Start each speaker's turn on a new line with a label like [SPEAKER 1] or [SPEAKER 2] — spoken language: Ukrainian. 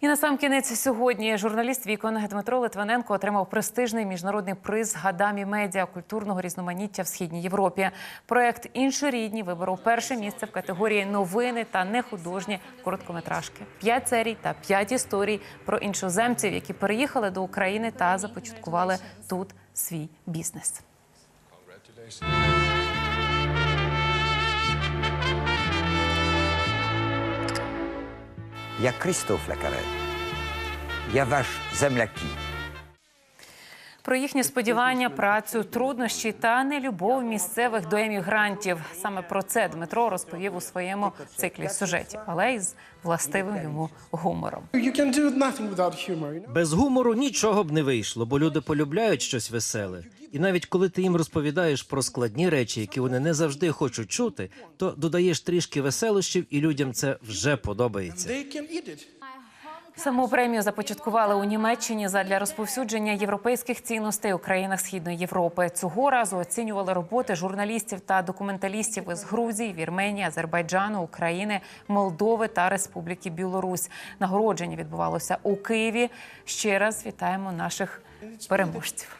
[SPEAKER 1] І на сам кінець сьогодні журналіст Вікон Дмитро Литвиненко отримав престижний міжнародний приз Гадамі медіа культурного різноманіття в східній Європі. Проект Інші рідні виборов перше місце в категорії новини та нехудожні короткометражки. П'ять серій та п'ять історій про іншоземців, які переїхали до України та започаткували тут свій бізнес.
[SPEAKER 2] Я Кристоф Лекарет. Я ваш земляки.
[SPEAKER 1] Про їхні сподівання, працю, труднощі та нелюбов місцевих до емігрантів. Саме про це Дмитро розповів у своєму циклі сюжетів, але із властивим йому гумором.
[SPEAKER 3] Без гумору нічого б не вийшло, бо люди полюбляють щось веселе. І навіть коли ти їм розповідаєш про складні речі, які вони не завжди хочуть чути, то додаєш трішки веселощів, і людям це вже подобається.
[SPEAKER 1] Саму премію започаткували у Німеччині задля розповсюдження європейських цінностей у країнах Східної Європи. Цього разу оцінювали роботи журналістів та документалістів із Грузії, Вірменії, Азербайджану, України, Молдови та Республіки Білорусь. Нагородження відбувалося у Києві. Ще раз вітаємо наших переможців.